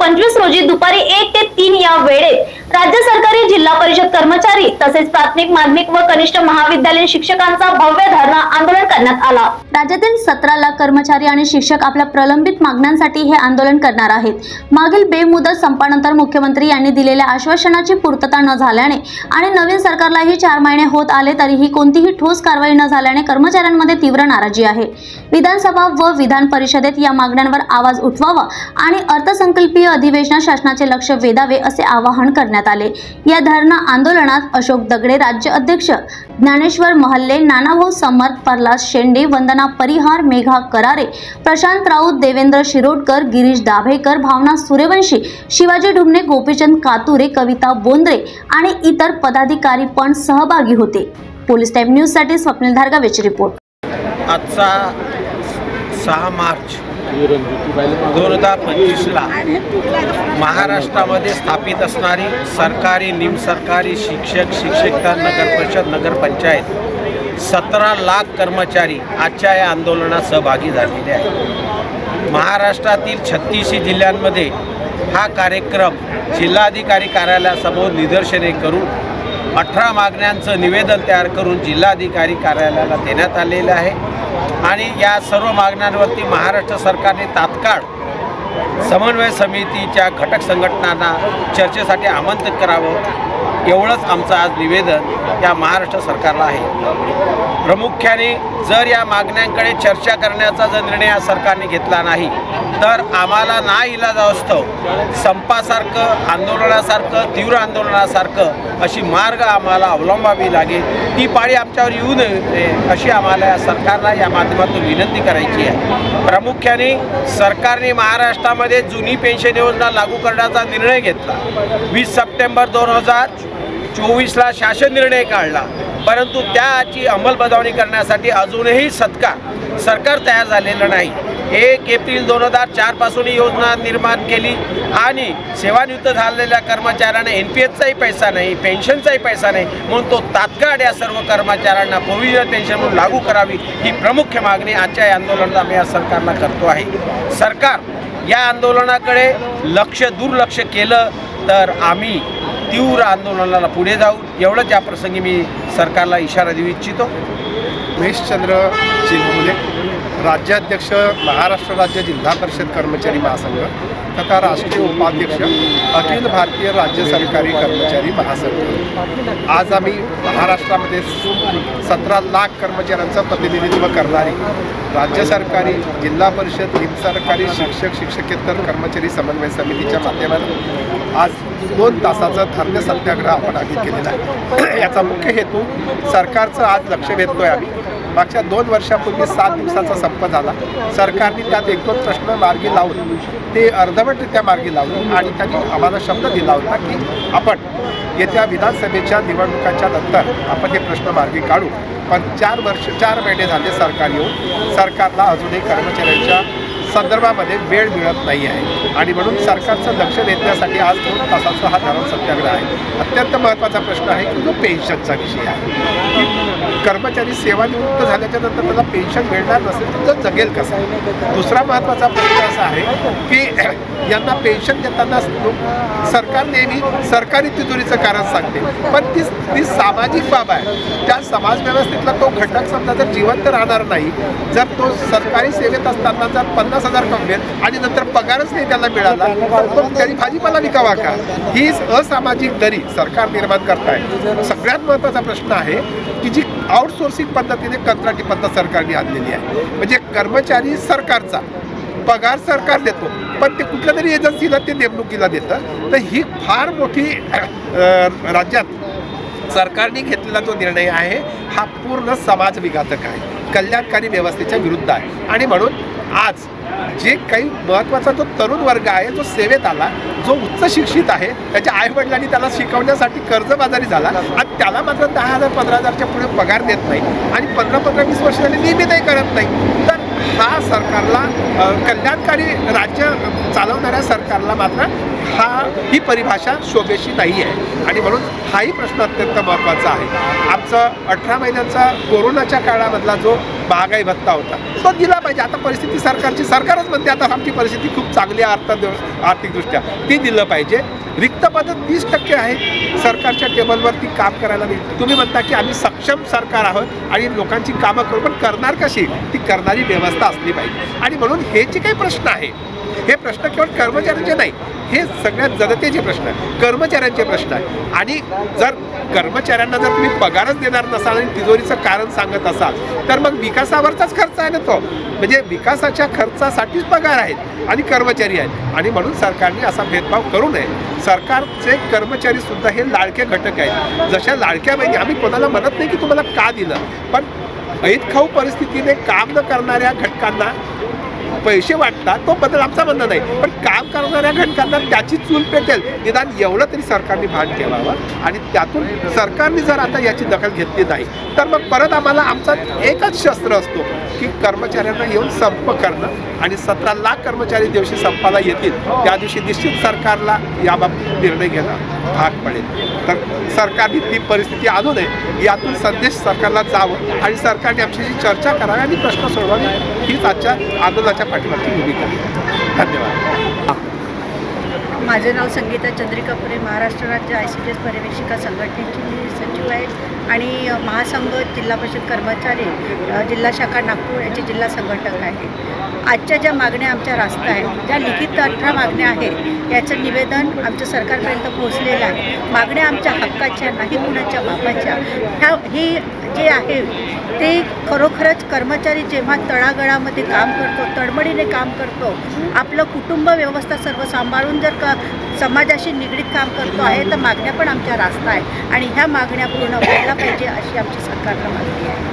पंचवीस रोजी दुपारी एक ते तीन या वेळेत राज्य सरकारी जिल्हा परिषद कर्मचारी तसेच प्राथमिक माध्यमिक व कनिष्ठ महाविद्यालयीन शिक्षकांचा भव्य धरणा आंदोलन करण्यात आला. राज्यातील सतरा लाख कर्मचारी आणि शिक्षक आपल्या प्रलंबित मागण्यांसाठी हे आंदोलन करणार आहेत. मागील बेमुदत संपानंतर मुख्यमंत्री यांनी दिलेल्या आश्वासनाची पूर्तता न झाल्याने आणि नवीन सरकारलाही चार महिने होत आले तरीही कोणतीही ठोस कारवाई न झाल्याने कर्मचाऱ्यांमध्ये तीव्र नाराजी आहे. विधानसभा व विधान परिषदेत या मागण्यांवर आवाज उठवावा आणि अर्थसंकल्पीय अधिवेशनात शासनाचे लक्ष वेधावे असे आवाहन करण्यात आले. या धरणा आंदोलनात अशोक दगडे राज्य अध्यक्ष ज्ञानेश्वर महल्ले नानाभाऊ समर्थ प्रल्हाद शेंडे वंदना परिहार मेघा करारे प्रशांत राऊत देवेंद्र शिरोडकर गिरीश दाभेकर भावना सूर्यवंशी शिवाजी ढुमणे गोपीचंद कातुरे कविता बोंद्रे आणि इतर पदाधिकारी पण सहभागी होते. पोलीस टाईम न्यूजसाठी स्वप्नील धारगावेची रिपोर्ट. आजचा सहा मार्च दोन हजार पंचवीसला महाराष्ट्रामध्ये स्थापित असणारी सरकारी निमसरकारी शिक्षक शिक्षिका नगर परिषद नगरपंचायत सतरा लाख कर्मचारी आजच्या या आंदोलनात सहभागी झालेले आहेत. महाराष्ट्रातील छत्तीसही जिल्ह्यांमध्ये हा कार्यक्रम जिल्हाधिकारी कार्यालयासमोर निदर्शने करून अठरा मागण्यांचं निवेदन तयार करून जिल्हाधिकारी कार्यालयाला देण्यात आलेलं आहे. आणि या सर्व मागण्यांवरती महाराष्ट्र सरकारने तात्काळ समन्वय समितीच्या घटक संघटनांना चर्चेसाठी आमंत्रित करावं. एवढंच आमचं आज निवेदन या महाराष्ट्र सरकारला आहे. प्रामुख्याने जर या मागण्यांकडे चर्चा करण्याचा जर निर्णय या सरकारने घेतला नाही तर आम्हाला ना इलाज असतो संपासारखं आंदोलनासारखं तीव्र आंदोलनासारखं अशी मार्ग आम्हाला अवलंबावी लागेल. ती पाळी आमच्यावर येऊ नये अशी आम्हाला या सरकारला या माध्यमातून विनंती करायची आहे. प्रामुख्याने सरकारने महाराष्ट्रामध्ये जुनी पेन्शन योजना लागू करण्याचा निर्णय घेतला. वीस सप्टेंबर दोन हजार चोवीसला शासन निर्णय काढला. परंतु त्याची अंमलबजावणी करण्यासाठी अजूनही सत्कार सरकार तयार झालेलं नाही. एक एप्रिल दोन हजार चारपासून ही योजना निर्माण केली आणि सेवानिवृत्त झालेल्या कर्मचाऱ्यांना एन पी एचचाही पैसा नाही पेन्शनचाही पैसा नाही. म्हणून तो तात्काळ या सर्व कर्मचाऱ्यांना प्रोव्हिजनल पेन्शन म्हणून लागू करावी ही प्रमुख मागणी आजच्या या आंदोलनात आम्ही या सरकारला करतो आहे. सरकार या आंदोलनाकडे लक्ष दुर्लक्ष केलं तर आम्ही तीव्र आंदोलनाला पुढे जाऊ एवढंच या प्रसंगी मी सरकारला इशारा देऊ इच्छितो. महेशचंद्र चिलमुले राज्याध्यक्ष महाराष्ट्र राज्य जिल्हा परिषद कर्मचारी महासंघ तथा राष्ट्रीय उपाध्यक्ष अखिल भारतीय राज्य सरकारी कर्मचारी महासंघ. आज आम्ही महाराष्ट्रामध्ये सतरा लाख कर्मचाऱ्यांचं प्रतिनिधित्व करणारी राज्य सरकारी जिल्हा परिषद निमसरकारी शिक्षक शिक्षकेतर कर्मचारी समन्वय समितीच्या माध्यमातून आज दोन तासाचं धान्य सत्याग्रह आपण आधी केलेला आहे. याचा मुख्य हेतू सरकारचं आज लक्ष वेधतोय आम्ही. मागच्या दोन वर्षापूर्वी सात दिवसाचा संप झाला. सरकारने त्यात एक दोन प्रश्न मार्गी लावून ते अर्धवटरित्या मार्गी लावले आणि त्यांनी आम्हाला शब्द दिला होता की आपण येत्या विधानसभेच्या निवडणुकांच्या नंतर आपण हे प्रश्न मार्गी काढू. पण चार वर्ष चार महिने झाले सरकार येऊन. सरकारला अजूनही कर्मचाऱ्यांच्या संदर्भामध्ये वेळ मिळत नाही आहे. आणि म्हणून सरकारचं लक्ष वेधण्यासाठी आज दोन तासाचा हा धरण सत्याग्रह आहे. अत्यंत महत्त्वाचा प्रश्न आहे की जो पेन्शनचा विषय आहे. की कर्मचारी सेवानिवृत्त झाल्याच्यानंतर त्याला पेन्शन मिळणार नसेल तर तो जगेल कसा? दुसरा महत्त्वाचा प्रश्न असा आहे की यांना पेन्शन देताना सरकार नेहमी सरकारी तिजोरीचं कारण सांगते. पण ती ती सामाजिक बाब आहे. त्या समाजव्यवस्थेतला तो घटक समजा जर जिवंत राहणार नाही जर तो सरकारी सेवेत असताना जर पन्नास हजार कमवेल आणि नंतर पगारच नाही त्याला मिळाला. तर तो त्याची भाजीपाला विकावा का? ही असामाजिक दरी सरकार निर्माण करताय. सगळ्यात महत्त्वाचा प्रश्न आहे की जी आउटसोर्सिंग पद्धतीने कंत्राटी पद्धत सरकारने आणलेली आहे. म्हणजे कर्मचारी सरकारचा पगार सरकार देतो पण ते कुठल्या तरी एजन्सीला ते नेमणुकीला देतं. तर ही फार मोठी राज्यात सरकारने घेतलेला जो निर्णय आहे हा पूर्ण समाजविघातक आहे. कल्याणकारी व्यवस्थेच्या विरुद्ध आहे. आणि म्हणून आज जे काही महत्त्वाचा जो तरुण वर्ग आहे जो सेवेत आला जो उच्च शिक्षित आहे त्याच्या आईवडिलांनी त्याला शिकवण्यासाठी कर्जबाजारी झाला आणि त्याला मात्र दहा हजार पंधरा हजारच्या पुढे पगार देत नाही. आणि पंधरा पंधरा वीस वर्ष नेहमी नियमितही करत नाही. हा सरकारला कल्याणकारी राज्य चालवणाऱ्या सरकारला मात्र हा ही परिभाषा शोभेशी नाही आहे आणि म्हणून हाही प्रश्न अत्यंत महत्त्वाचा आहे. आमचं अठरा महिन्यांचा कोरोनाच्या काळामधला जो महागाई भत्ता होता तो दिला पाहिजे. आता परिस्थिती सरकारची सरकारच म्हणते आता आमची परिस्थिती खूप चांगली आहे अर्थ आर्थिकदृष्ट्या. ती दिलं पाहिजे. रिक्त पदं तीस टक्के आहेत. सरकारच्या टेबलवरती काम करायला नाही. तुम्ही म्हणता की आम्ही सक्षम सरकार आहोत आणि लोकांची कामं करू पण करणार कशी? ती करणारी व्यवस्था असली पाहिजे. आणि म्हणून हे जे काही प्रश्न आहे हे प्रश्न केवळ कर्मचाऱ्यांचे नाही हे सगळ्यात जनतेचे प्रश्न आहे कर्मचाऱ्यांचे प्रश्न आहे. आणि जर कर्मचाऱ्यांना जर तुम्ही पगारच देणार नसाल आणि तिजोरीचं कारण सांगत असाल तर मग विकासावरचाच खर्च आहे ना तो. म्हणजे विकासाच्या खर्चासाठीच पगार आहेत आणि कर्मचारी आहेत. आणि म्हणून सरकारने असा भेदभाव करू नये. सरकारचे कर्मचारी सुद्धा हे लाडके घटक आहेत. जशा लाडक्या बहिणी आम्ही कोणाला म्हणत नाही की तुम्हाला का दिलं पण ऐतखाऊ परिस्थितीने काम न करणाऱ्या घटकांना पैसे वाटतात तो बदल आमचा बंद नाही. पण काम करणाऱ्या घटकांना त्याची चूल पेटेल. निदान एवढं तरी सरकारने भान ठेवावं आणि त्यातून सरकारने जर आता याची दखल घेतली नाही तर मग परत आम्हाला आमचा एकच शस्त्र असतो की कर्मचाऱ्यांना येऊन संप करणं आणि सतरा लाख कर्मचारी दिवशी संपाला येतील त्या दिवशी निश्चित सरकारला याबाबत निर्णय घेणं भाग पडेल. तर सरकारने ती परिस्थिती आणू नये यातून संदेश सरकारला जावं आणि सरकारने आमच्याशी चर्चा करावी आणि प्रश्न सोडवावे हीच आजच्या आंदोलनाच्या पाठीमागची भूमिका धन्यवाद. माझं नाव संगीता चंद्रिकापुरे महाराष्ट्र राज्य आय सी डी एस पर्यवेक्षिका संघटनेची मी सचिव आहे. आणि महासंघ जिल्हा परिषद कर्मचारी जिल्हा शाखा नागपूर याचे जिल्हा संघटक आहे. आजच्या ज्या मागण्या आमच्या रास्त आहेत ज्या लिखित अठरा मागण्या आहेत याचं निवेदन आमच्या सरकारपर्यंत पोहोचलेलं आहे. मागण्या आमच्या हक्काच्या नाही कुणाच्या बापाच्या. ह्या ही जे आहे ते खरोखरच कर्मचारी जेव्हा तळागळामध्ये काम करतो तडमडीने काम करतो आपलं कुटुंब व्यवस्था सर्व सांभाळून जर का समाजाशी निगडीत काम करतो आहे तर मागण्या पण आमच्या रास्त आहे आणि ह्या मागण्या पूर्ण व्हायला पाहिजे अशी आमची सरकारला मागणी आहे.